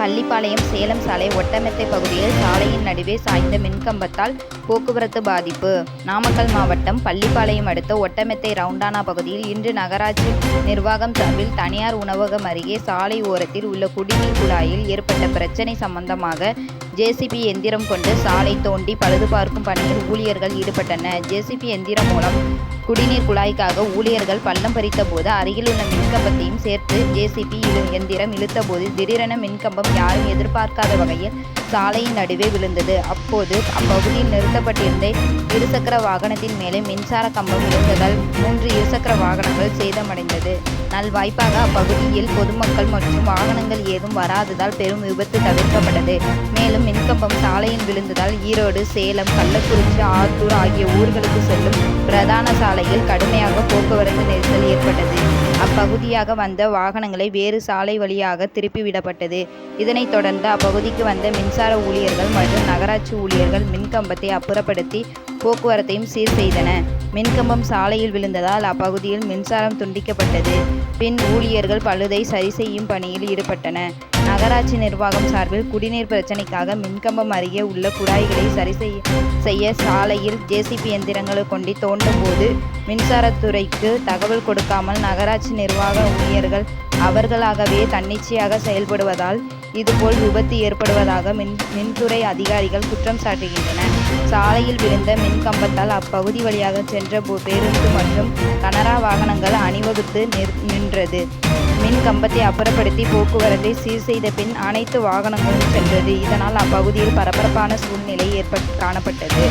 பள்ளிப்பாளையம் சேலம் சாலை ஒட்டமெத்தை பகுதியில் சாலையின் நடுவே சாய்ந்த மின்கம்பத்தால் போக்குவரத்து பாதிப்பு. நாமக்கல் மாவட்டம் பள்ளிப்பாளையம் அடுத்த ஒட்டமெத்தை ரவுண்டானா பகுதியில் இன்று நகராட்சி நிர்வாகம் சார்பில் தனியார் உணவகம் அருகே சாலை ஓரத்தில் உள்ள குடிநீர் குழாயில் ஏற்பட்ட பிரச்சினை சம்பந்தமாக ஜேசிபி எந்திரம் கொண்டு சாலை தோண்டி பழுது பார்க்கும் பணியில் ஊழியர்கள் ஈடுபட்டனர். ஜேசிபி எந்திரம் மூலம் குடிநீர் குழாய்க்காக ஊழியர்கள் பள்ளம் பறித்தபோது அருகிலுள்ள மின்கம்பத்தையும் சேர்த்து ஜேசிபி இழு எந்திரம் இழுத்தபோது திடீரென மின்கம்பம் யாரும் எதிர்பார்க்காத வகையில் சாலையின் நடுவே விழுந்தது. அப்போது அப்பகுதியில் நிறுத்தப்பட்டிருந்த இருசக்கர வாகனத்தின் மேலே மின்சார கம்பம் விழுந்ததால் மூன்று இருசக்கர வாகனங்கள் சேதமடைந்தது. நல்வாய்ப்பாக அப்பகுதியில் பொதுமக்கள் மற்றும் வாகனங்கள் ஏதும் வராததால் பெரும் விபத்து தவிர்க்கப்பட்டது. மேலும் மின்கம்பம் சாலையில் விழுந்ததால் ஈரோடு சேலம் கள்ளக்குறிச்சி ஆத்தூர் ஆகிய ஊர்களுக்கு செல்லும் பிரதான சாலையில் கடுமையாக போக்குவரத்து நெரிசல் ஏற்பட்டது. அப்பகுதியாக வந்த வாகனங்களை வேறு சாலை வழியாக திருப்பிவிடப்பட்டது இதனைத் தொடர்ந்து அப்பகுதிக்கு வந்த மின்சார ஊழியர்கள் மற்றும் நகராட்சி ஊழியர்கள் மின்கம்பத்தை அப்புறப்படுத்தி போக்குவரத்தையும் சீர் செய்தன. மின்கம்பம் சாலையில் விழுந்ததால் அப்பகுதியில் மின்சாரம் துண்டிக்கப்பட்டது. பின் ஊழியர்கள் பழுதை சரி செய்யும் பணியில் ஈடுபட்டன. நகராட்சி நிர்வாகம் சார்பில் குடிநீர் பிரச்சினைக்காக மின்கம்பம் அருகே உள்ள குழாய்களை சரி செய்ய செய்ய சாலையில் ஜேசிபி எந்திரங்களை கொண்டு தோண்டும் போது மின்சாரத்துறைக்கு தகவல் கொடுக்காமல் நகராட்சி நிர்வாக ஊழியர்கள் அவர்களாகவே தன்னிச்சையாக செயல்படுவதால் இதுபோல் விபத்து ஏற்படுவதாக மின் மின்துறை அதிகாரிகள் குற்றம் சாட்டுகின்றனர். சாலையில் விழுந்த மின்கம்பத்தால் அப்பகுதி வழியாக சென்ற பேருந்து மற்றும் கனரா வாகனங்கள் அணிவகுத்து நின்றது. மின் கம்பத்தை அப்புறப்படுத்தி போக்குவரத்தை சீர் செய்த பின் அனைத்து வாகனங்களும் சென்றது. இதனால் அப்பகுதியில் பரபரப்பான சூழ்நிலை ஏற்பட் காணப்பட்டது.